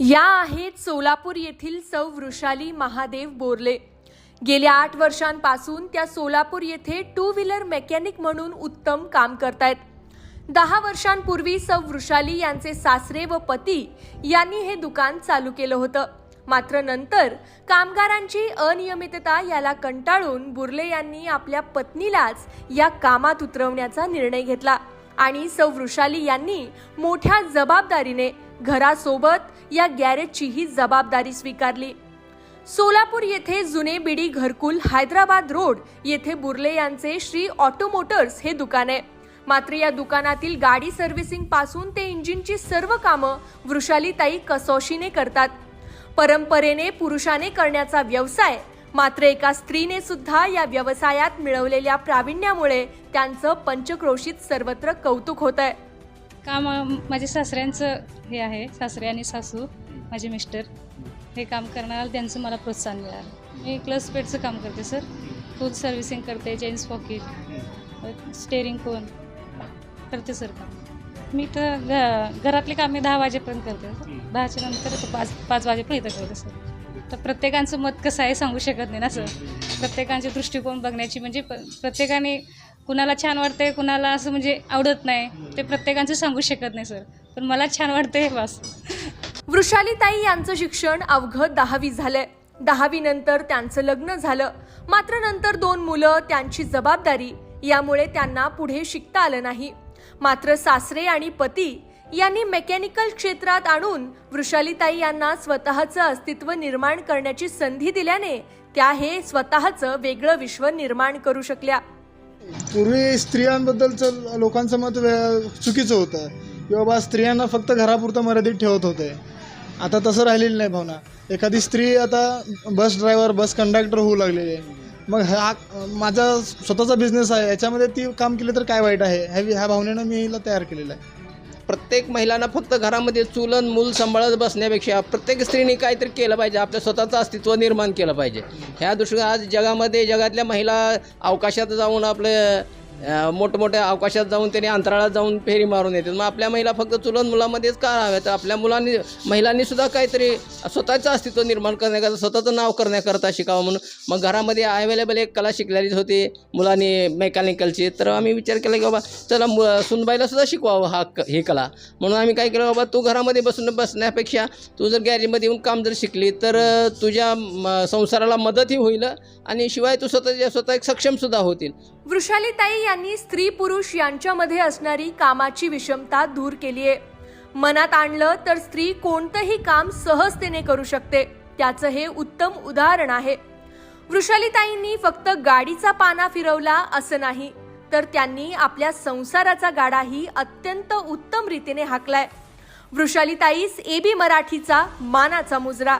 या आहेत सोलापूर येथील सौ वृषाली महादेव बोरले. गेल्या आठ वर्षांपासून त्या सोलापूर येथे टू व्हीलर मेकॅनिक म्हणून उत्तम काम करतायत. दहा वर्षांपूर्वी सौ वृषाली यांचे सासरे व पती यांनी हे दुकान चालू केलं होतं. मात्र नंतर कामगारांची अनियमितता याला कंटाळून बुर्ले यांनी आपल्या पत्नीलाच या कामात उतरवण्याचा निर्णय घेतला आणि सौ वृषाली यांनी मोठ्या जबाबदारीने घरासोबत या गॅरेजचीही जबाबदारी स्वीकारली. सोलापूर येथे जुने बिडी घरकुल हैदराबाद रोड येथे बुर्ले यांचे श्री ऑटोमोटर्स हे दुकान आहे. मात्र या दुकानातील गाडी सर्व्हिसिंगपासून ते इंजिनची सर्व कामं वृषालीताई कसोशीने करतात. परंपरेने पुरुषाने करण्याचा व्यवसाय मात्र एका स्त्रीने सुद्धा या व्यवसायात मिळवलेल्या प्रावीण्यामुळे त्यांचं पंचक्रोशीत सर्वत्र कौतुक होत आहे काम माझ्या सासऱ्यांचं हे आहे सासरे आणि सासू माझे मिस्टर. हे काम करणार त्यांचं मला प्रोत्साहन मिळालं. मी क्लस पेडचं काम करते सर फूड सर्व्हिसिंग करते जेन्स पॉकेट स्टेअरिंग कोन करते सर काम. मी तर घ घरातले कामे दहा वाजेपर्यंत करते दहाच्या नंतर तर पाच पाच वाजेपर्यंत इथं करते सर तर प्रत्येकांचं मत कसं आहे सांगू शकत नाही ना सर प्रत्येकांचे दृष्टिकोन बघण्याची म्हणजे प प्रत्येकाने कुणाला छान वाटते कुणाला असं म्हणजे आवडत नाही ते प्रत्येकांचं सांगू शकत नाही सर पण मला छान वाटते बस. वृषालीताई यांचं शिक्षण अवघं दहावी झालंय. दहावी नंतर त्यांचं लग्न झालं. मात्र नंतर दोन मुलं त्यांची जबाबदारी यामुळे त्यांना पुढे शिकता आलं नाही. मात्र सासरे आणि पती यांनी मेकॅनिकल क्षेत्रात आणून वृषालीताई यांना स्वतःचं अस्तित्व निर्माण करण्याची संधी दिल्याने त्या हे स्वतःचं वेगळं विश्व निर्माण करू शकल्या. पूर्वी स्त्रियांबद्दलचं लोकांचं मत चुकीचं होतं. की बाबा स्त्रियांना फक्त घरापुरतं मर्यादित ठेवत होते. आता तसं राहिलेलं नाही भावना. एखादी स्त्री आता बस ड्रायव्हर बस कंडक्टर होऊ लागलेली आहे. मग हा माझा स्वतःचा बिझनेस आहे. याच्यामध्ये ती काम केले तर काय वाईट आहे? ह्या ह्या भावनेनं मी हिला तयार केलेलं आहे. प्रत्येक महिलांना फक्त घरामध्ये चुलन मूल सांभाळत बसण्यापेक्षा प्रत्येक स्त्रीने काहीतरी केलं पाहिजे. आपलं स्वतःचं अस्तित्व निर्माण केलं पाहिजे. ह्या दृष्टीने आज जगामध्ये जगातल्या महिला अवकाशात जाऊन आपलं मोठमोठ्या अवकाशात जाऊन त्यांनी अंतराळात जाऊन फेरी मारून येतात. मग आपल्या महिला फक्त चुलत मुलामध्येच का राहाव्या तर आपल्या मुलांनी महिलांनी सुद्धा काहीतरी स्वतःचं अस्तित्व निर्माण करण्याकरता स्वतःचं नाव करण्याकरता शिकावं म्हणून. मग घरामध्ये अवेलेबल एक कला शिकलेलीच होती मुलांनी मेकॅनिकलची तर आम्ही विचार केला की बाबा चला मु सुनबाईला सुद्धा शिकवावं हा क ही कला. म्हणून आम्ही काय केलं बाबा तू घरामध्ये बसून बसण्यापेक्षा तू जर गॅरेजमध्ये येऊन काम जर शिकली तर तुझ्या म, संसाराला मदतही होईल आणि शिवाय तू स्वतःच्या स्वतः एक सक्षमसुद्धा होतील. वृषालीताई यांनी स्त्री पुरुष यांच्यामध्ये असणारी कामाची विषमता दूर केली आहे. मनात आणलं तर स्त्री कोणतंही काम सहजतेने करू शकते. त्याचं हे उत्तम उदाहरण आहे. वृषालीताईंनी फक्त गाडीचा पाना फिरवला असं नाही तर त्यांनी आपल्या संसाराचा गाडाही अत्यंत उत्तम रीतीने हाकलाय. वृषालीताईस एबी मराठीचा मानाचा मुजरा.